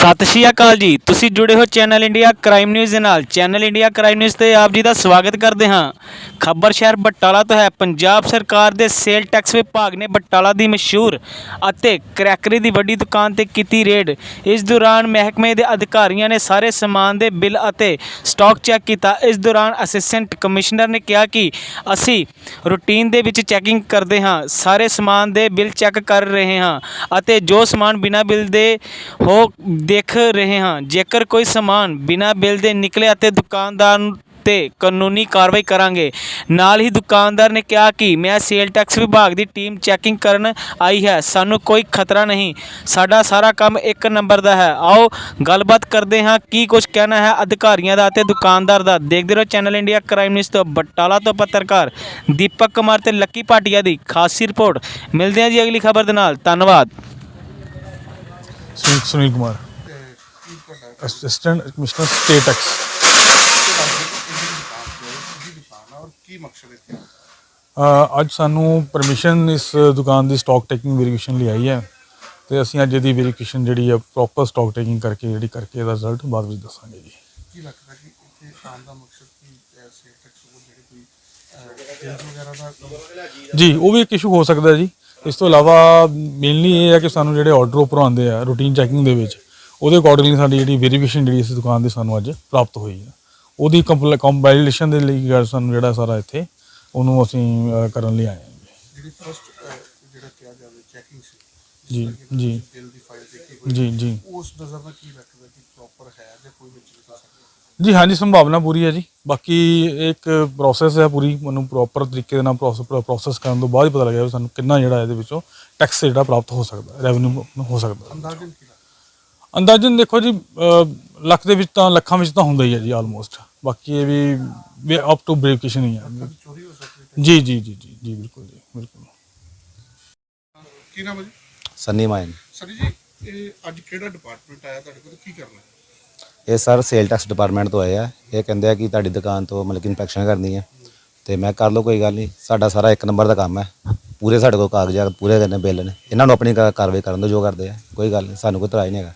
ਸਤਿ ਸ਼੍ਰੀ ਅਕਾਲ ਜੀ। ਤੁਸੀਂ ਜੁੜੇ ਹੋ ਚੈਨਲ ਇੰਡੀਆ ਕ੍ਰਾਈਮ ਨਿਊਜ਼ ਦੇ ਨਾਲ। ਚੈਨਲ ਇੰਡੀਆ ਕ੍ਰਾਈਮ ਨਿਊਜ਼ ਤੇ ਆਪ ਜੀ ਦਾ ਸਵਾਗਤ ਕਰਦੇ ਹਾਂ। ਖਬਰ ਸ਼ਹਿਰ ਬਟਾਲਾ ਤੋਂ ਹੈ। ਪੰਜਾਬ ਸਰਕਾਰ ਦੇ ਸੇਲ ਟੈਕਸ ਵਿਭਾਗ ਨੇ ਬਟਾਲਾ ਦੀ ਮਸ਼ਹੂਰ ਅਤੇ ਕ੍ਰੈਕਰੀ ਦੀ ਵੱਡੀ ਦੁਕਾਨ ਤੇ ਕੀਤੀ ਰੇਡ। ਇਸ ਦੌਰਾਨ ਮਹਿਕਮੇ ਦੇ ਅਧਿਕਾਰੀਆਂ ਨੇ ਸਾਰੇ ਸਮਾਨ ਦੇ ਬਿੱਲ ਅਤੇ ਸਟਾਕ ਚੈੱਕ ਕੀਤਾ। ਇਸ ਦੌਰਾਨ ਅਸਿਸਟੈਂਟ ਕਮਿਸ਼ਨਰ ਨੇ ਕਿਹਾ ਕਿ ਅਸੀਂ ਰੂਟੀਨ ਦੇ ਵਿੱਚ ਚੈਕਿੰਗ ਕਰਦੇ ਹਾਂ। ਸਾਰੇ ਸਮਾਨ ਦੇ ਬਿੱਲ ਚੈੱਕ ਕਰ ਰਹੇ ਹਾਂ ਅਤੇ ਜੋ ਸਮਾਨ ਬਿਨਾਂ ਬਿੱਲ ਦੇ ਹੋ ਦੇਖ ਰਹੇ ਹਾਂ। ਜੇਕਰ ਕੋਈ ਸਮਾਨ ਬਿਨਾਂ ਬਿੱਲ ਦੇ ਨਿਕਲੇ ਅਤੇ ਦੁਕਾਨਦਾਰ ਤੇ ਕਾਨੂੰਨੀ ਕਾਰਵਾਈ ਕਰਾਂਗੇ। ਨਾਲ ਹੀ ਦੁਕਾਨਦਾਰ ਨੇ ਕਿਹਾ ਕਿ ਮੈਂ ਸੇਲ ਟੈਕਸ ਵਿਭਾਗ ਦੀ ਟੀਮ ਚੈਕਿੰਗ ਕਰਨ ਆਈ ਹੈ। ਸਾਨੂੰ ਕੋਈ ਖਤਰਾ ਨਹੀਂ। ਸਾਡਾ ਸਾਰਾ ਕੰਮ ਇੱਕ ਨੰਬਰ ਦਾ ਹੈ। ਆਓ ਗੱਲਬਾਤ ਕਰਦੇ ਹਾਂ ਕੀ ਕੁਝ ਕਹਿਣਾ ਹੈ ਅਧਿਕਾਰੀਆਂ ਦਾ ਅਤੇ ਦੁਕਾਨਦਾਰ ਦਾ। ਦੇਖਦੇ ਰਹੋ ਚੈਨਲ ਇੰਡੀਆ ਕ੍ਰਾਈਮ ਨਿਊਜ਼ ਤੋਂ ਬਟਾਲਾ ਤੋਂ ਪੱਤਰਕਾਰ ਦੀਪਕ ਕੁਮਾਰ ਤੇ ਲੱਕੀ ਭਾਟੀਆ ਦੀ ਖਾਸੀ ਰਿਪੋਰਟ। ਮਿਲਦੇ ਹਾਂ ਜੀ ਅਗਲੀ ਖਬਰ ਦੇ ਨਾਲ। ਧੰਨਵਾਦ। Sunil Kumar. Assistant commissioner state excise ਕੀ ਮਕਸਦ ਹੈ ਅੱਜ ਸਾਨੂੰ ਪਰਮਿਸ਼ਨ ਇਸ ਦੁਕਾਨ ਦੀ ਸਟਾਕ ਟੇਕਿੰਗ ਵੈਰੀਫਿਕੇਸ਼ਨ ਲਈ ਆਈ ਹੈ ਤੇ ਅਸੀਂ ਅੱਜ ਇਹਦੀ ਵੈਰੀਫਿਕੇਸ਼ਨ ਜਿਹੜੀ ਹੈ ਪ੍ਰੋਪਰ ਸਟਾਕ ਟੇਕਿੰਗ ਕਰਕੇ ਜਿਹੜੀ ਕਰਕੇ ਇਹਦਾ ਰਿਜ਼ਲਟ ਬਾਅਦ ਵਿੱਚ ਦੱਸਾਂਗੇ ਜੀ। ਕੀ ਲੱਗਦਾ ਕਿ ਇੱਥੇ ਆਉਣ ਦਾ ਮਕਸਦ ਕੀ ਸੇਲ ਟੈਕਸ ਉਹ ਜਿਹੜੇ ਕੋਈ ਟੈਕਸ ਵਗੈਰਾ ਦਾ ਜੀ ਉਹ ਵੀ ਇੱਕ ਇਸ਼ੂ ਹੋ ਸਕਦਾ ਜੀ। ਇਸ ਤੋਂ ਇਲਾਵਾ ਮੇਨਲੀ ਇਹ ਹੈ ਕਿ ਸਾਨੂੰ ਜਿਹੜੇ ਆਰਡਰ ਉੱਪਰੋਂ ਆਉਂਦੇ ਆ ਰੂਟੀਨ ਚੈਕਿੰਗ ਦੇ ਵਿੱਚ। ਉਹਦੇ ਅਕੋਰਡਿੰਗਲੀ ਸਾਡੀ ਜਿਹੜੀ ਵੈਰੀਫਿਕੇਸ਼ਨ ਜਿਹੜੀ ਇਸ ਦੁਕਾਨ ਦੀ ਸਾਨੂੰ ਅੱਜ ਪ੍ਰਾਪਤ ਹੋਈ ਹੈ। ਉਹਦੀ ਕੰਪਾਈਲੇਸ਼ਨ ਦੇ ਲਈ ਗੱਲ ਸਾਨੂੰ ਜਿਹੜਾ ਸਾਰਾ ਇੱਥੇ ਉਹਨੂੰ ਅਸੀਂ ਕਰਨ ਲਈ ਆਏ ਹਾਂ। ਜਿਹੜੀ ਫਸਟ ਜਿਹੜਾ ਕਿਹਾ ਜਾਵੇ ਚੈਕਿੰਗ ਸੀ ਜੀ ਜੀ। ਬਿੱਲ ਦੀ ਫਾਈਲ ਦੇਖੀ ਹੋਈ ਜੀ ਜੀ। ਉਸ ਨਜ਼ਰ ਨਾਲ ਕੀ ਲੱਗਦਾ ਕਿ ਪ੍ਰੋਪਰ ਹੈ ਜਾਂ ਕੋਈ ਵਿੱਚ ਨਹੀਂ ਸਕਦਾ ਜੀ ਹਾਂਜੀ ਸੰਭਾਵਨਾ ਪੂਰੀ ਹੈ ਜੀ। ਬਾਕੀ ਇੱਕ ਪ੍ਰੋਸੈਸ ਹੈ ਪੂਰੀ ਮੈਨੂੰ ਪ੍ਰੋਪਰ ਤਰੀਕੇ ਦੇ ਨਾਲ ਪ੍ਰੋਸੈਸ ਕਰਨ ਤੋਂ ਬਾਅਦ ਹੀ ਪਤਾ ਲੱਗਿਆ ਸਾਨੂੰ ਕਿੰਨਾ ਜਿਹੜਾ ਇਹਦੇ ਵਿੱਚੋਂ ਟੈਕਸ ਜਿਹੜਾ ਪ੍ਰਾਪਤ ਹੋ ਸਕਦਾ ਰੈਵਨਿਊ ਹੋ ਸਕਦਾ। ਅੰਦਾਜ਼ਨ ਕੀ ਲੱਗਦਾ? ਅੰਦਾਜ਼ਨ ਦੇਖੋ ਜੀ ਲੱਖ ਦੇ ਵਿੱਚ ਤਾਂ ਲੱਖਾਂ ਵਿੱਚ ਤਾਂ ਹੁੰਦਾ ਹੀ ਹੈ ਜੀ ਆਲਮੋਸਟ ਬਾਕੀ ਇਹ ਵੀ ਅਪ ਟੂ ਵੈਰੀਫਿਕੇਸ਼ਨ ਹੀ ਹੈ ਚੋਰੀ ਹੋ। ਸਕਦੀ ਹੈ ਜੀ ਜੀ ਜੀ ਜੀ ਜੀ ਬਿਲਕੁਲ ਜੀ ਬਿਲਕੁਲ। ਕੀ ਨਾਮ ਹੈ ਜੀ? ਸੰਨੀ ਮਾਇਨ। ਸਰ ਜੀ ਇਹ ਅੱਜ ਕਿਹੜਾ ਡਿਪਾਰਟਮੈਂਟ ਆਇਆ ਤੁਹਾਡੇ ਕੋਲ? ਕੀ ਕਰਨਾ ਹੈ? ਇਹ ਸਰ ਸੇਲ ਟੈਕਸ ਡਿਪਾਰਟਮੈਂਟ ਤੋਂ ਆਏ ਆ। ਇਹ ਕਹਿੰਦੇ ਆ ਕਿ ਤੁਹਾਡੀ ਦੁਕਾਨ ਤੋਂ ਮਤਲਬ ਕਿ ਇਨਸਪੈਕਸ਼ਨ ਕਰਨੀ ਹੈ। ਤੇ ਮੈਂ ਕਰ ਲਓ ਕੋਈ ਗੱਲ ਨਹੀਂ। ਸਾਡਾ ਸਾਰਾ ਇੱਕ ਨੰਬਰ ਦਾ ਕੰਮ ਹੈ। ਪੂਰੇ ਸਾਡੇ ਕੋਲ ਕਾਗਜ਼ਾਤ ਪੂਰੇ ਕਰਨੇ ਬਿੱਲ ਨੇ। ਇਹਨਾਂ ਨੂੰ ਆਪਣੀ ਕਾਰਵਾਈ ਕਰਨ ਦਿਓ ਜੋ ਕਰਦੇ ਆ। ਕੋਈ ਗੱਲ ਨਹੀਂ ਸਾਨੂੰ ਕੋਈ ਇਤਰਾਜ਼ ਨਹੀਂ ਹੈਗਾ।